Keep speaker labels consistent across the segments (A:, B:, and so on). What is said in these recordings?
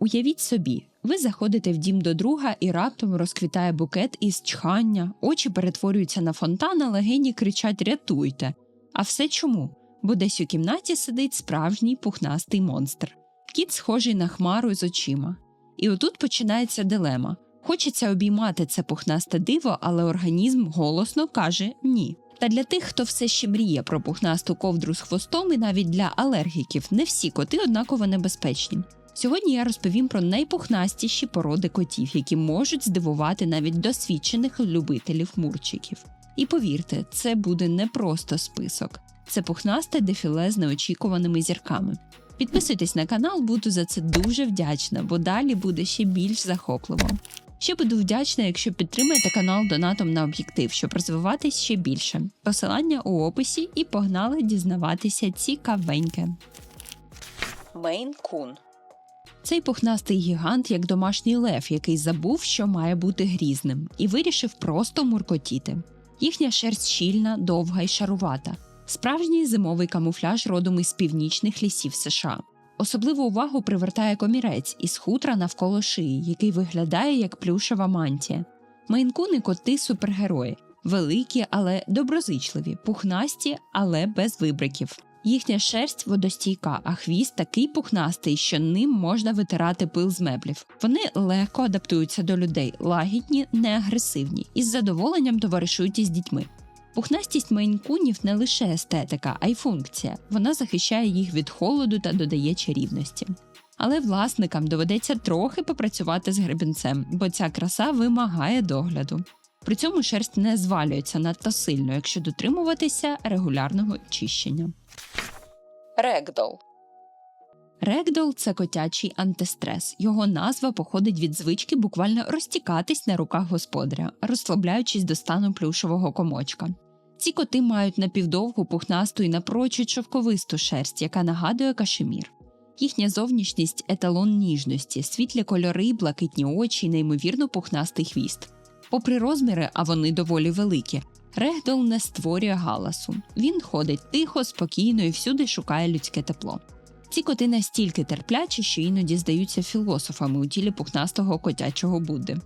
A: Уявіть собі, ви заходите в дім до друга і раптом розквітає букет із чхання, очі перетворюються на фонтан, а легені кричать Рятуйте. А все чому? Бо десь у кімнаті сидить справжній пухнастий монстр. Кіт схожий на хмару з очима. І отут починається дилема. Хочеться обіймати це пухнасте диво, але організм голосно каже ні. Та для тих, хто все ще мріє про пухнасту ковдру з хвостом, і навіть для алергіків, не всі коти однаково небезпечні. Сьогодні я розповім про найпухнастіші породи котів, які можуть здивувати навіть досвідчених любителів мурчиків. І повірте, це буде не просто список, це пухнасте дефіле з неочікуваними зірками. Підписуйтесь на канал, буду за це дуже вдячна, бо далі буде ще більш захопливо. Ще буду вдячна, якщо підтримаєте канал донатом на об'єктив, щоб розвиватись ще більше. Посилання у описі і погнали дізнаватися цікавеньке. Мейн Кун цей пухнастий гігант як домашній лев, який забув, що має бути грізним, і вирішив просто муркотіти. Їхня шерсть щільна, довга і шарувата, справжній зимовий камуфляж родом із північних лісів США. Особливу увагу привертає комірець із хутра навколо шиї, який виглядає як плюшева мантія. Мейнкуни коти супергерої, великі, але доброзичливі, пухнасті, але без вибриків. Їхня шерсть водостійка, а хвіст такий пухнастий, що ним можна витирати пил з меблів. Вони легко адаптуються до людей, лагідні, неагресивні і з задоволенням товаришують із дітьми. Пухнастість мейнкунів не лише естетика, а й функція. Вона захищає їх від холоду та додає чарівності. Але власникам доведеться трохи попрацювати з гребінцем, бо ця краса вимагає догляду. При цьому шерсть не звалюється надто сильно, якщо дотримуватися регулярного чищення. Регдол Регдол це котячий антистрес. Його назва походить від звички буквально розтікатись на руках господаря, розслабляючись до стану плюшового комочка. Ці коти мають напівдовгу пухнасту і напрочуд шовковисту шерсть, яка нагадує кашемір. Їхня зовнішність еталон ніжності, світлі кольори, блакитні очі, й неймовірно пухнастий хвіст. Попри розміри, а вони доволі великі, Регдол не створює галасу. Він ходить тихо, спокійно і всюди шукає людське тепло. Ці коти настільки терплячі, що іноді здаються філософами у тілі пухнастого котячого Будди.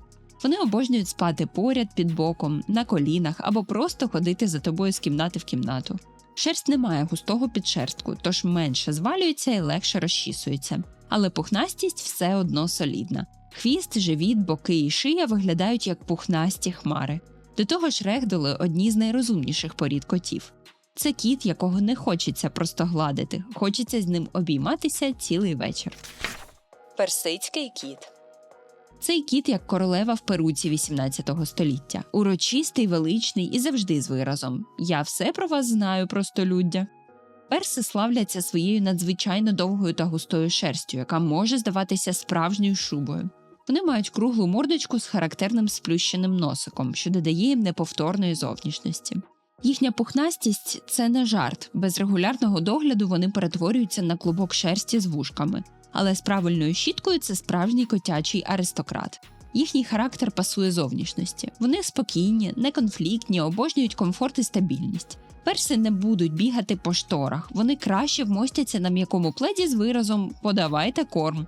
A: Вони обожнюють спати поряд під боком, на колінах або просто ходити за тобою з кімнати в кімнату. Шерсть не має густого підшерстку, тож менше звалюється і легше розчісується. Але пухнастість все одно солідна. Хвіст, живіт, боки і шия виглядають як пухнасті хмари. До того ж, регдоли одні з найрозумніших порід котів. Це кіт, якого не хочеться просто гладити, хочеться з ним обійматися цілий вечір. Персидський кіт цей кіт як королева в перуці 18 століття, урочистий, величний і завжди з виразом. Я все про вас знаю, простолюддя. Перси славляться своєю надзвичайно довгою та густою шерстю, яка може здаватися справжньою шубою. Вони мають круглу мордочку з характерним сплющеним носиком, що додає їм неповторної зовнішності. Їхня пухнастість це не жарт. Без регулярного догляду вони перетворюються на клубок шерсті з вушками, але з правильною щіткою це справжній котячий аристократ. Їхній характер пасує зовнішності. Вони спокійні, неконфліктні, обожнюють комфорт і стабільність. Перси не будуть бігати по шторах, вони краще вмостяться на м'якому пледі з виразом Подавайте корм.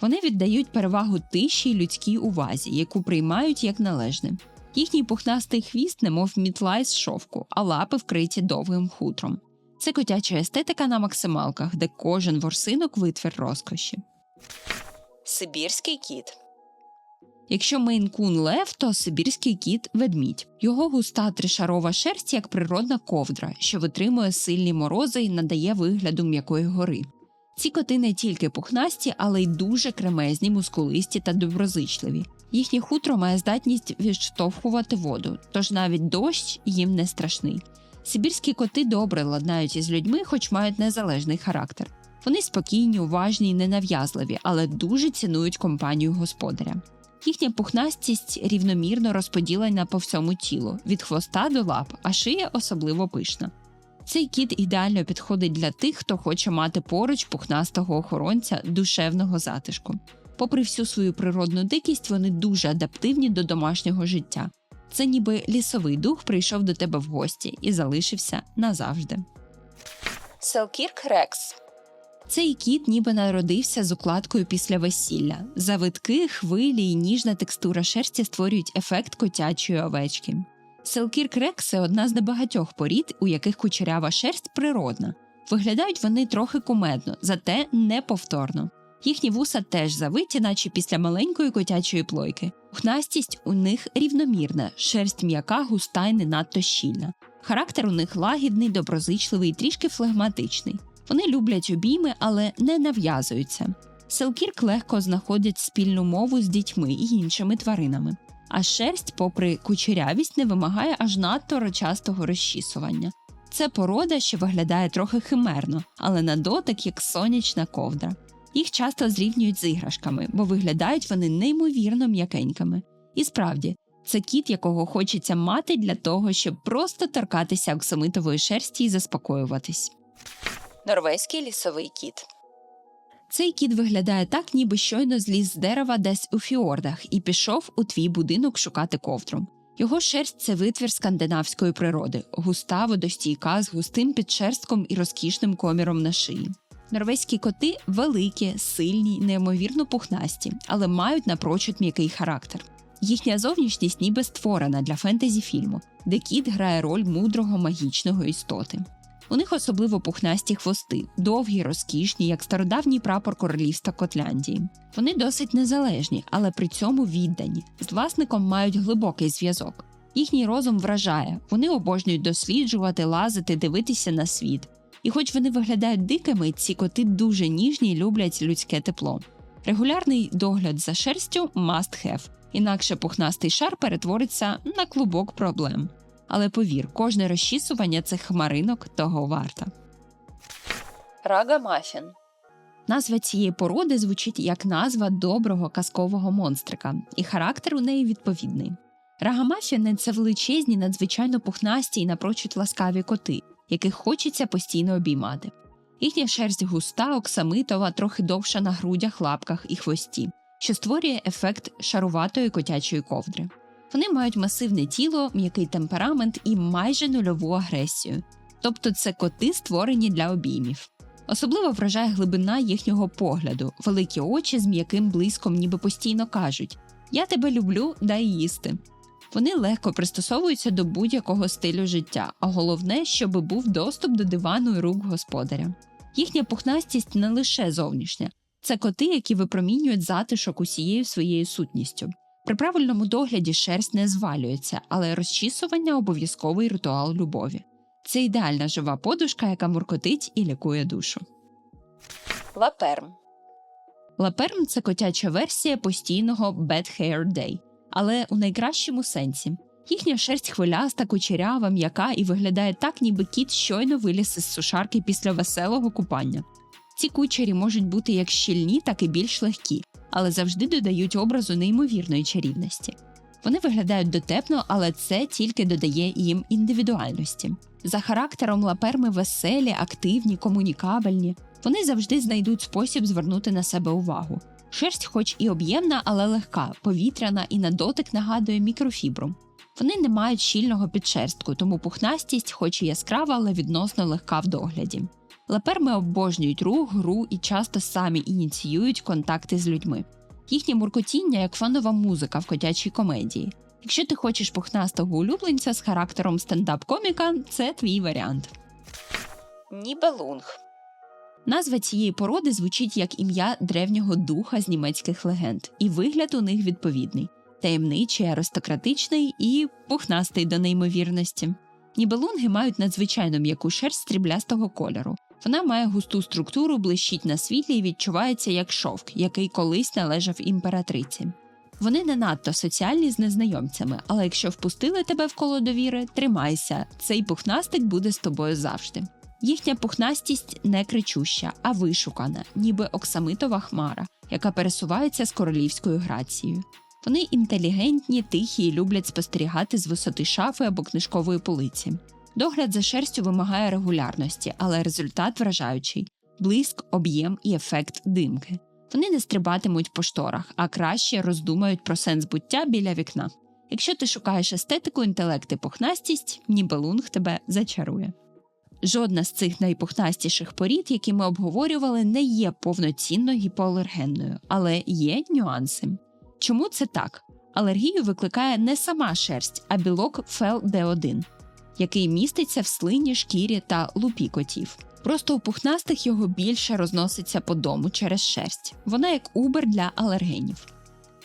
A: Вони віддають перевагу тиші й людській увазі, яку приймають як належне. Їхній пухнастий хвіст, немов мітла із шовку, а лапи вкриті довгим хутром. Це котяча естетика на максималках, де кожен ворсинок витвір розкоші. Сибірський кіт Якщо мейн-кун лев, то сибірський кіт ведмідь. Його густа тришарова шерсть як природна ковдра, що витримує сильні морози і надає вигляду м'якої гори. Ці коти не тільки пухнасті, але й дуже кремезні, мускулисті та доброзичливі. Їхнє хутро має здатність відштовхувати воду, тож навіть дощ їм не страшний. Сибірські коти добре ладнають із людьми, хоч мають незалежний характер. Вони спокійні, уважні і ненав'язливі, але дуже цінують компанію господаря. Їхня пухнастість рівномірно розподілена по всьому тілу від хвоста до лап, а шия особливо пишна. Цей кіт ідеально підходить для тих, хто хоче мати поруч пухнастого охоронця душевного затишку. Попри всю свою природну дикість, вони дуже адаптивні до домашнього життя. Це ніби лісовий дух прийшов до тебе в гості і залишився назавжди. Селкірк Рекс Цей кіт ніби народився з укладкою після весілля. Завитки, хвилі і ніжна текстура шерсті створюють ефект котячої овечки. Селкір крек це одна з небагатьох порід, у яких кучерява шерсть природна. Виглядають вони трохи кумедно, зате неповторно. Їхні вуса теж завиті, наче після маленької котячої плойки. Пухнастість у них рівномірна, шерсть м'яка, густа й не надто щільна. Характер у них лагідний, доброзичливий і трішки флегматичний. Вони люблять обійми, але не нав'язуються. Селкірк легко знаходять спільну мову з дітьми і іншими тваринами. А шерсть, попри кучерявість, не вимагає аж надто рочастого розчісування. Це порода, що виглядає трохи химерно, але на дотик як сонячна ковдра. Їх часто зрівнюють з іграшками, бо виглядають вони неймовірно м'якенькими. І справді, це кіт, якого хочеться мати для того, щоб просто торкатися оксамитової шерсті і заспокоюватись. Норвезький лісовий кіт. Цей кіт виглядає так, ніби щойно зліз з дерева десь у фіордах і пішов у твій будинок шукати ковдру. Його шерсть це витвір скандинавської природи, густа водостійка з густим підшерстком і розкішним коміром на шиї. Норвезькі коти великі, сильні, неймовірно пухнасті, але мають напрочуд м'який характер. Їхня зовнішність ніби створена для фентезі фільму, де кіт грає роль мудрого магічного істоти. У них особливо пухнасті хвости, довгі, розкішні, як стародавній прапор королівства Котляндії. Вони досить незалежні, але при цьому віддані. З власником мають глибокий зв'язок. Їхній розум вражає, вони обожнюють досліджувати, лазити, дивитися на світ. І хоч вони виглядають дикими, ці коти дуже ніжні і люблять людське тепло. Регулярний догляд за шерстю must have, інакше пухнастий шар перетвориться на клубок проблем. Але повір, кожне розчісування цих хмаринок того варта. Рага Мафін Назва цієї породи звучить як назва доброго казкового монстрика, і характер у неї відповідний. Рагамафіни це величезні, надзвичайно пухнасті і напрочуд ласкаві коти, яких хочеться постійно обіймати. Їхня шерсть густа, оксамитова, трохи довша на грудях, лапках і хвості, що створює ефект шаруватої котячої ковдри. Вони мають масивне тіло, м'який темперамент і майже нульову агресію, тобто це коти, створені для обіймів. Особливо вражає глибина їхнього погляду, великі очі з м'яким блиском, ніби постійно кажуть Я тебе люблю, дай їсти. Вони легко пристосовуються до будь-якого стилю життя, а головне, щоб був доступ до дивану і рук господаря. Їхня пухнастість не лише зовнішня, це коти, які випромінюють затишок усією своєю сутністю. При правильному догляді шерсть не звалюється, але розчісування обов'язковий ритуал любові. Це ідеальна жива подушка, яка муркотить і лікує душу. Лаперм Лаперм це котяча версія постійного Bad Hair Day, але у найкращому сенсі. Їхня шерсть хвиляста, кучерява, м'яка і виглядає так, ніби кіт щойно виліз із сушарки після веселого купання. Ці кучері можуть бути як щільні, так і більш легкі, але завжди додають образу неймовірної чарівності. Вони виглядають дотепно, але це тільки додає їм індивідуальності. За характером лаперми веселі, активні, комунікабельні. Вони завжди знайдуть спосіб звернути на себе увагу. Шерсть, хоч і об'ємна, але легка, повітряна і на дотик нагадує мікрофібру. Вони не мають щільного підшерстку, тому пухнастість, хоч і яскрава, але відносно легка в догляді. Лаперми обожнюють рух, гру і часто самі ініціюють контакти з людьми. Їхнє муркотіння як фанова музика в котячій комедії. Якщо ти хочеш пухнастого улюбленця з характером стендап-коміка, це твій варіант. Нібелунг Назва цієї породи звучить як ім'я древнього духа з німецьких легенд, і вигляд у них відповідний таємничий, аристократичний і пухнастий до неймовірності. Нібелунги мають надзвичайно м'яку шерсть стріблястого кольору. Вона має густу структуру, блищить на світлі і відчувається як шовк, який колись належав імператриці. Вони не надто соціальні з незнайомцями, але якщо впустили тебе в коло довіри, тримайся, цей пухнастик буде з тобою завжди. Їхня пухнастість не кричуща, а вишукана, ніби оксамитова хмара, яка пересувається з королівською грацією. Вони інтелігентні, тихі і люблять спостерігати з висоти шафи або книжкової полиці. Догляд за шерстю вимагає регулярності, але результат вражаючий блиск, об'єм і ефект димки. Вони не стрибатимуть по шторах, а краще роздумають про сенс буття біля вікна. Якщо ти шукаєш естетику, інтелект і пухнастість, нібелунг тебе зачарує. Жодна з цих найпухнастіших порід, які ми обговорювали, не є повноцінно гіпоалергенною, але є нюанси. Чому це так? Алергію викликає не сама шерсть, а білок ФЕЛ-Д1, який міститься в слині, шкірі та лупі котів. Просто у пухнастих його більше розноситься по дому через шерсть. Вона як убер для алергенів.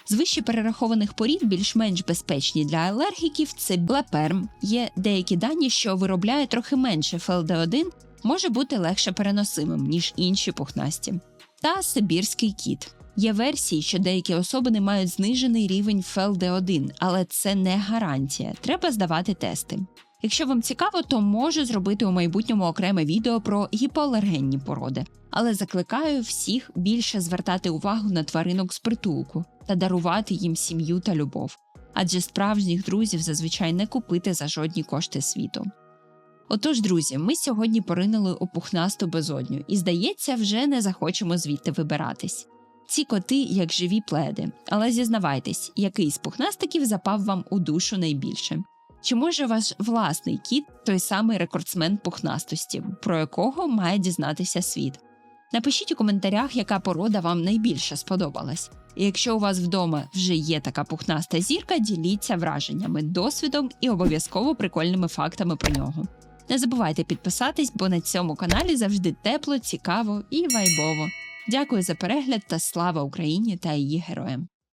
A: З вище перерахованих порід більш-менш безпечні для алергіків це блеперм. Є деякі дані, що виробляє трохи менше ФЛД1, може бути легше переносимим, ніж інші пухнасті. Та сибірський кіт. Є версії, що деякі особини мають знижений рівень ФЛД1, але це не гарантія. Треба здавати тести. Якщо вам цікаво, то можу зробити у майбутньому окреме відео про гіпоалергенні породи, але закликаю всіх більше звертати увагу на тваринок з притулку та дарувати їм сім'ю та любов, адже справжніх друзів зазвичай не купити за жодні кошти світу. Отож, друзі, ми сьогодні поринули у пухнасту безодню і, здається, вже не захочемо звідти вибиратись. Ці коти як живі пледи, але зізнавайтесь, який з пухнастиків запав вам у душу найбільше. Чи може ваш власний кіт той самий рекордсмен пухнастості, про якого має дізнатися світ? Напишіть у коментарях, яка порода вам найбільше сподобалась. І якщо у вас вдома вже є така пухнаста зірка, діліться враженнями, досвідом і обов'язково прикольними фактами про нього. Не забувайте підписатись, бо на цьому каналі завжди тепло, цікаво і вайбово. Дякую за перегляд та слава Україні та її героям!